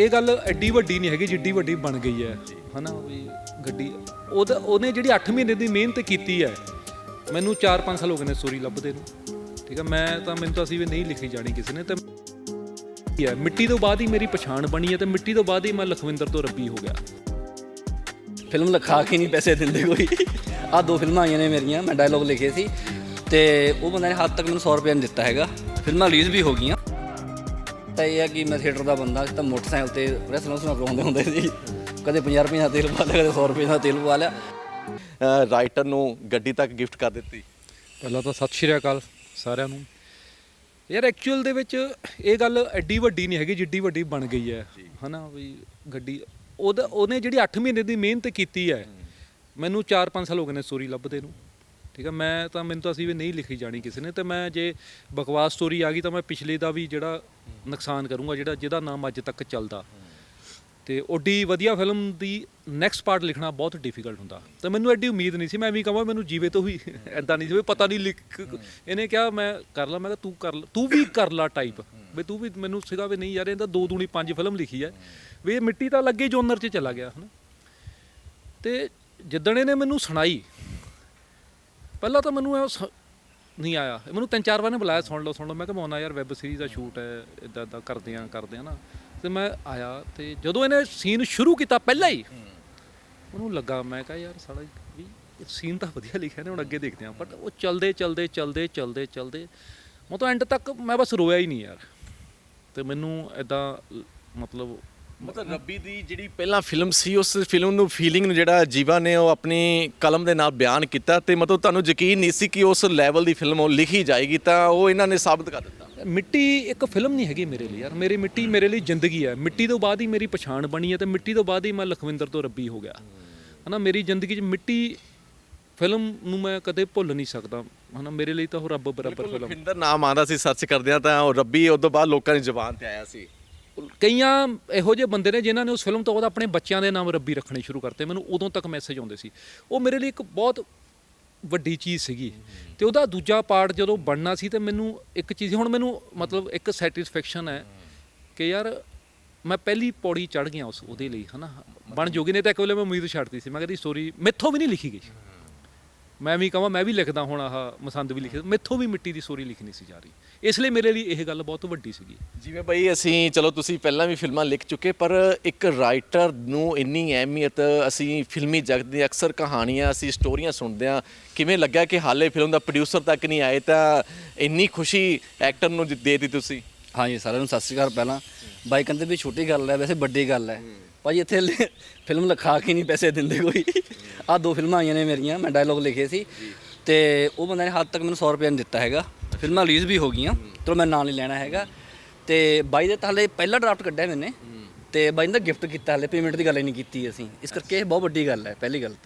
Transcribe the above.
ਇਹ ਗੱਲ ਐਡੀ ਵੱਡੀ ਨਹੀਂ ਹੈਗੀ ਜਿੱਡੀ ਵੱਡੀ ਬਣ ਗਈ ਹੈ। ਹਨਾ? ਵੀ ਗੱਡੀ ਉਹਦਾ ਉਹਨੇ ਜਿਹੜੀ 8 ਮਹੀਨੇ ਦੀ ਮਿਹਨਤ ਕੀਤੀ ਹੈ ਮੈਨੂੰ 4-5 ਸਾਲ ਹੋ ਗਏ ਨੇ ਸਟੋਰੀ ਲੱਭਦੇ ਨੂੰ। ਠੀਕ ਹੈ? ਮੈਂ ਤਾਂ ਮੈਨੂੰ ਤਾਂ ਅਸੀਂ ਵੀ ਨਹੀਂ ਲਿਖੀ ਜਾਣੀ ਕਿਸੇ ਨੇ। ਤੇ ਹੈ ਮਿੱਟੀ ਤੋਂ ਬਾਅਦ ਹੀ ਮੇਰੀ ਪਛਾਣ ਬਣੀ ਹੈ ਤੇ ਮਿੱਟੀ ਤੋਂ ਬਾਅਦ ਹੀ ਮੈਂ ਲਖਵਿੰਦਰ ਤੋਂ ਰੱਬੀ ਹੋ ਗਿਆ। ਫਿਲਮ ਲਿਖਾ ਕੇ ਨਹੀਂ ਪੈਸੇ ਦਿੰਦੇ ਕੋਈ। ਆ ਦੋ ਫਿਲਮਾਂ ਆਈਆਂ ਨੇ ਮੇਰੀਆਂ ਮੈਂ ਡਾਇਲੋਗ ਲਿਖੇ ਸੀ। ਤੇ ਉਹ ਬੰਦੇ ਨੇ ਹੱਦ ਤੱਕ ਮੈਨੂੰ 100 ਰੁਪਏ ਨਹੀਂ ਦਿੱਤਾ ਹੈਗਾ। ਫਿਲਮਾਂ ਰਿਲੀਜ਼ ਵੀ ਹੋ ਗਈਆਂ। ਤਾਂ ਇਹ ਹੈ ਕਿ ਮੈਂ ਥੀਏਟਰ ਦਾ ਬੰਦਾ ਸੀ ਤਾਂ ਮੋਟਰਸਾਈਕਲ ਤੇ ਪ੍ਰੈਸ ਨੂੰ ਕਰਾਉਂਦੇ ਹੁੰਦੇ ਸੀ। ਕਦੇ 50 ਰੁਪਏ ਦਾ ਤੇਲ ਪਾ ਲਿਆ ਕਦੇ 100 ਰੁਪਏ ਦਾ ਤੇਲ ਪਾ ਲਿਆ। ਰਾਈਟਰ ਨੂੰ ਗੱਡੀ ਤੱਕ ਗਿਫਟ ਕਰ ਦਿੱਤੀ। ਪਹਿਲਾਂ ਤਾਂ ਸਤਿ ਸ਼੍ਰੀ ਅਕਾਲ ਸਾਰਿਆਂ ਨੂੰ। ਯਾਰ ਐਕਚੁਅਲ ਦੇ ਵਿੱਚ ਇਹ ਗੱਲ ਐਡੀ ਵੱਡੀ ਨਹੀਂ ਹੈਗੀ ਜਿੱਡੀ ਵੱਡੀ ਬਣ ਗਈ ਹੈ। ਹਨਾ ਵੀ ਗੱਡੀ ਉਹਦਾ ਉਹਨੇ ਜਿਹੜੀ 8 ਮਹੀਨੇ ਦੀ ਮਿਹਨਤ ਕੀਤੀ ਹੈ ਮੈਨੂੰ 4-5 ਸਾਲ ਹੋ ਗਏ ਨੇ ਸਟੋਰੀ ਲੱਭਦੇ ਨੂੰ। ਠੀਕ ਹੈ ਮੈਂ ਤਾਂ ਮੈਨੂੰ ਤਾਂ ਅਸੀਂ ਵੀ ਨਹੀਂ ਲਿਖੀ ਜਾਣੀ ਕਿਸੇ ਨੇ। ਤੇ ਮੈਂ ਜੇ ਬਕਵਾਸ ਸਟੋਰੀ ਆ ਗਈ ਤਾਂ ਮੈਂ ਪਿਛਲੇ ਦਾ ਵੀ ਜਿਹੜਾ ਨੁਕਸਾਨ ਕਰੂੰਗਾ ਜਿਹੜਾ ਜਿਹਦਾ ਨਾਮ ਅੱਜ ਤੱਕ ਚੱਲਦਾ। ਤੇ ਓਡੀ ਵਧੀਆ ਫਿਲਮ ਦੀ ਨੈਕਸਟ ਪਾਰਟ ਲਿਖਣਾ ਬਹੁਤ ਡਿਫਿਕਲਟ ਹੁੰਦਾ। ਤੇ ਮੈਨੂੰ ਐਡੀ ਉਮੀਦ ਨਹੀਂ ਸੀ, ਮੈਂ ਵੀ ਕਹਾਂ ਮੈਨੂੰ ਜੀਵੇ ਤੋਂ ਵੀ ਐਦਾਂ ਨਹੀਂ ਸੀ ਵੀ ਪਤਾ ਨਹੀਂ ਲਿਖ ਇਹਨੇ ਕਿਹਾ, ਮੈਂ ਕਰ ਲਾ, ਮੈਂ ਕਿਹਾ ਤੂੰ ਕਰ ਲਾ, ਤੂੰ ਵੀ ਕਰ ਲਾ ਟਾਈਪ ਵੀ ਤੂੰ ਵੀ ਮੈਨੂੰ ਸੀਗਾ ਵੀ ਨਹੀਂ ਯਾਰ, ਇਹਦਾ ਦੋ ਦੂਣੀ ਪੰਜ ਫਿਲਮ ਲਿਖੀ ਹੈ ਵੀ ਇਹ ਮਿੱਟੀ ਤਾਂ ਲੱਗੇ ਜੋਨਰ 'ਚ ਚਲਾ ਗਿਆ, ਹਨਾ। ਤੇ ਜਿੱਦਣ ਇਹਨੇ ਮੈਨੂੰ ਸੁਣਾਈ, ਪਹਿਲਾਂ ਤਾਂ ਮੈਨੂੰ ਇਹ ਸ- ਨਹੀਂ ਆਇਆ। ਮੈਨੂੰ ਤਿੰਨ ਚਾਰ ਵਾਰ ਨੇ ਬੁਲਾਇਆ, ਸੁਣ ਲਓ ਸੁਣ ਲਓ। ਮੈਂ ਕਿਹਾ ਮੋਨਾ ਯਾਰ ਵੈਬ ਸੀਰੀਜ਼ ਦਾ ਸ਼ੂਟ ਹੈ ਇਦਾਂ ਇਦਾਂ ਕਰਦੇ ਆ ਕਰਦੇ ਆ ਨਾ। ਤੇ ਮੈਂ ਆਇਆ ਤੇ ਜਦੋਂ ਇਹਨੇ ਸੀਨ ਸ਼ੁਰੂ ਕੀਤਾ ਪਹਿਲਾਂ ਹੀ, ਉਹਨੂੰ ਲੱਗਾ, ਮੈਂ ਕਿਹਾ ਯਾਰ ਸਾਲਾ ਵੀ ਸੀਨ ਤਾਂ ਵਧੀਆ ਲਿਖਿਆ ਨੇ, ਹੁਣ ਅੱਗੇ ਦੇਖਦੇ ਆ। ਬਟ ਉਹ ਚਲਦੇ ਚਲਦੇ ਚਲਦੇ ਚਲਦੇ ਚਲਦੇ, ਮਤਲਬ ਐਂਡ ਤੱਕ ਮੈਂ ਬਸ ਰੋਇਆ ਹੀ ਨਹੀਂ ਯਾਰ। ਤੇ ਮੈਨੂੰ ਐਦਾਂ ਮਤਲਬ ਮਤਲਬ ਰੱਬੀ ਦੀ ਜਿਹੜੀ ਪਹਿਲਾਂ ਫਿਲਮ ਸੀ ਉਸ ਫਿਲਮ ਨੂੰ ਫੀਲਿੰਗ ਨੂੰ ਜਿਹੜਾ ਜੀਵਾ ਨੇ ਉਹ ਆਪਣੀ ਕਲਮ ਦੇ ਨਾਲ ਬਿਆਨ ਕੀਤਾ ਤੇ ਮਤਲਬ ਤੁਹਾਨੂੰ ਯਕੀਨ ਨਹੀਂ ਸੀ ਕਿ ਉਸ ਲੈਵਲ ਦੀ ਫਿਲਮ ਉਹ ਲਿਖੀ ਜਾਏਗੀ ਤਾਂ ਉਹ ਇਹਨਾਂ ਨੇ ਸਾਬਤ ਕਰ ਦਿੱਤਾ। ਮਿੱਟੀ ਇੱਕ ਫਿਲਮ ਨਹੀਂ ਹੈਗੀ ਮੇਰੇ ਲਈ ਯਾਰ। ਮੇਰੀ ਮਿੱਟੀ ਮੇਰੇ ਲਈ ਜ਼ਿੰਦਗੀ ਹੈ। ਮਿੱਟੀ ਤੋਂ ਬਾਅਦ ਹੀ ਮੇਰੀ ਪਛਾਣ ਬਣੀ ਹੈ ਤੇ ਮਿੱਟੀ ਤੋਂ ਬਾਅਦ ਹੀ ਮੈਂ ਲਖਵਿੰਦਰ ਤੋਂ ਰੱਬੀ ਹੋ ਗਿਆ। ਹਨਾ ਮੇਰੀ ਜ਼ਿੰਦਗੀ 'ਚ ਮਿੱਟੀ ਫਿਲਮ ਨੂੰ ਮੈਂ ਕਦੇ ਭੁੱਲ ਨਹੀਂ ਸਕਦਾ। ਹਨਾ ਮੇਰੇ ਲਈ ਤਾਂ ਉਹ ਰੱਬ ਬਰਾਬਰ ਫਿਲਮ ਲਖਵਿੰਦਰ ਨਾਮ ਆਉਂਦਾ ਸੀ ਸਰਚ ਕਰਦਿਆਂ ਤਾਂ ਉਹ ਰੱਬੀ ਉਸ ਤੋਂ ਬਾਅਦ ਲੋਕਾਂ ਦੀ ਜ਼ੁਬਾਨ ਤੇ ਆਇਆ ਸੀ। ਕਈਆਂ ਇਹੋ ਜਿਹੇ ਬੰਦੇ ਨੇ ਜਿਨ੍ਹਾਂ ਨੇ ਉਸ ਫਿਲਮ ਤੋਂ ਬਾਅਦ ਆਪਣੇ ਬੱਚਿਆਂ ਦੇ ਨਾਮ ਰੱਬੀ ਰੱਖਣੇ ਸ਼ੁਰੂ ਕਰਤੇ। ਮੈਨੂੰ ਉਦੋਂ ਤੱਕ ਮੈਸੇਜ ਆਉਂਦੇ ਸੀ। ਉਹ ਮੇਰੇ ਲਈ ਇੱਕ ਬਹੁਤ ਵੱਡੀ ਚੀਜ਼ ਸੀਗੀ। ਤੇ ਉਹਦਾ ਦੂਜਾ ਪਾਰਟ ਜਦੋਂ ਬਣਨਾ ਸੀ ਤੇ ਮੈਨੂੰ ਇੱਕ ਚੀਜ਼, ਹੁਣ ਮੈਨੂੰ ਮਤਲਬ ਇੱਕ ਸੈਟੀਸਫੈਕਸ਼ਨ ਹੈ ਕਿ ਯਾਰ ਮੈਂ ਪਹਿਲੀ ਪੌੜੀ ਚੜ ਗਿਆ ਉਸ ਉਹਦੇ ਲਈ, ਹਨਾ। ਬਣ ਜੋਗੀ ਨੇ ਤਾਂ ਇੱਕ ਵੇਲੇ ਮੈਂ ਉਮੀਦ ਛੱਡਤੀ ਸੀ। ਮੈਂ ਕਹਿੰਦੀ ਸਟੋਰੀ ਮੈਥੋਂ ਵੀ ਨਹੀਂ ਲਿਖੀ ਗਈ। ਮੈਂ ਵੀ ਕਹਾਂ ਮੈਂ ਵੀ ਲਿਖਦਾ ਹੁਣ ਆਹ ਮਸੰਦ ਵੀ ਲਿਖਦਾ ਮੈਥੋਂ ਵੀ ਮਿੱਟੀ ਦੀ ਸਟੋਰੀ ਲਿਖਣੀ ਸੀ ਜਾ ਰਹੀ। ਇਸ ਲਈ ਮੇਰੇ ਲਈ ਇਹ ਗੱਲ ਬਹੁਤ ਵੱਡੀ ਸੀਗੀ। ਜਿਵੇਂ ਬਈ ਅਸੀਂ ਚਲੋ ਤੁਸੀਂ ਪਹਿਲਾਂ ਵੀ ਫਿਲਮਾਂ ਲਿਖ ਚੁੱਕੇ ਪਰ ਇੱਕ ਰਾਈਟਰ ਨੂੰ ਇੰਨੀ ਅਹਿਮੀਅਤ ਅਸੀਂ ਫਿਲਮੀ ਜਗਤ ਦੀ ਅਕਸਰ ਕਹਾਣੀਆਂ ਅਸੀਂ ਸਟੋਰੀਆਂ ਸੁਣਦੇ ਆ ਕਿਵੇਂ ਲੱਗਿਆ ਕਿ ਹਾਲੇ ਫਿਲਮ ਦਾ ਪ੍ਰੋਡਿਊਸਰ ਤੱਕ ਨਹੀਂ ਆਏ ਤਾਂ ਇੰਨੀ ਖੁਸ਼ੀ ਐਕਟਰ ਨੂੰ ਦੇ ਦਿੱਤੀ ਤੁਸੀਂ? ਹਾਂਜੀ ਸਾਰਿਆਂ ਨੂੰ ਸਤਿ ਸ਼੍ਰੀ ਅਕਾਲ ਪਹਿਲਾਂ। ਬਾਈ ਕਹਿੰਦੇ ਵੀ ਛੋਟੀ ਗੱਲ ਹੈ ਵੈਸੇ ਵੱਡੀ ਗੱਲ ਹੈ। ਭਾਜੀ ਇੱਥੇ ਫਿਲਮ ਲਿਖਾ ਕੇ ਨਹੀਂ ਪੈਸੇ ਦਿੰਦੇ ਕੋਈ। ਆ ਦੋ ਫਿਲਮਾਂ ਆਈਆਂ ਨੇ ਮੇਰੀਆਂ ਮੈਂ ਡਾਇਲੋਗ ਲਿਖੇ ਸੀ। ਤੇ ਉਹ ਬੰਦੇ ਨੇ ਹੱਦ ਤੱਕ ਮੈਨੂੰ 100 ਰੁਪਏ ਨਹੀਂ ਦਿੱਤਾ ਹੈਗਾ। ਫਿਲਮਾਂ ਰਿਲੀਜ਼ ਵੀ ਹੋ ਗਈਆਂ ਚਲੋ ਮੈਂ ਨਾਂ ਨਹੀਂ ਲੈਣਾ ਹੈਗਾ। ਤੇ ਬਾਈ ਦੇ ਤਾਂ ਹਲੇ ਪਹਿਲਾ ਡਰਾਫਟ ਕੱਢਿਆ ਮੈਨੇ। ਤੇ ਬਾਈ ਨੇ ਗਿਫਟ ਕੀਤਾ ਹਲੇ ਪੇਮੈਂਟ ਦੀ ਗੱਲ ਹੀ ਨਹੀਂ ਕੀਤੀ ਅਸੀਂ। ਇਸ ਕਰਕੇ ਇਹ ਬਹੁਤ ਵੱਡੀ ਗੱਲ ਹੈ ਪਹਿਲੀ ਗੱਲ